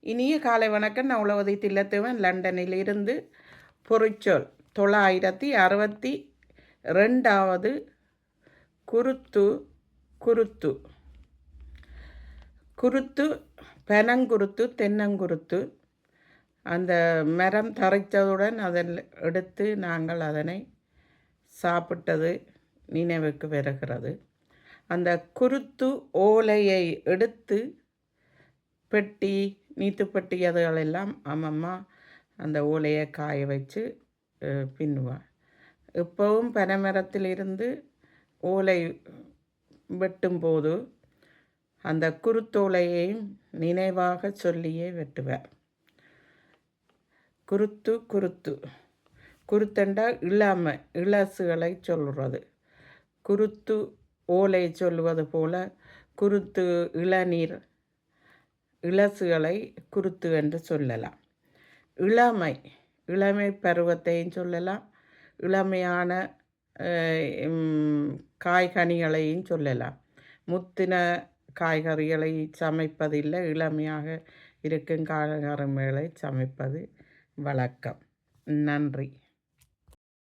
இனிய காலை வணக்கம். நான் உளவதி தில்லத்துவன். லண்டனில் இருந்து பொறிச்சொல் தொள்ளாயிரத்தி அறுபத்தி ரெண்டாவது குருத்து குருத்து. குருத்து பெனங்குருத்து தென்னங்குருத்து. அந்த மரம் தரைத்ததுடன் அதில் எடுத்து நாங்கள் அதனை சாப்பிட்டது நினைவுக்கு வருகிறது. அந்த குருத்து ஓலையை எடுத்து பெட்டி நீத்துப்பட்டி அதுகளெல்லாம் அம்மம்மா அந்த ஓலையை காய வச்சு அஹ், பின்னுவா. இப்போவும் பனைமரத்திலிருந்து ஓலை வெட்டும்போது அந்த குருத்தோலையையும் நினைவாக சொல்லியே வெட்டுவார் குருத்து குருத்து. குருத்தண்டா இளமை இளசுகளை சொல்கிறது குருத்து ஓலை சொல்லுவது போல குருத்து இளநீர் இளசுகளை குருத்து என்று சொல்லலாம். இளமை இளமை பருவத்தையும் சொல்லலாம். இளமையான காய்கனிகளையும் சொல்லலாம். முத்தின காய்கறிகளை சமைப்பதில்லை. இளமையாக இருக்கும் காய்கறிகளை சமைப்பது வழக்கம். நன்றி.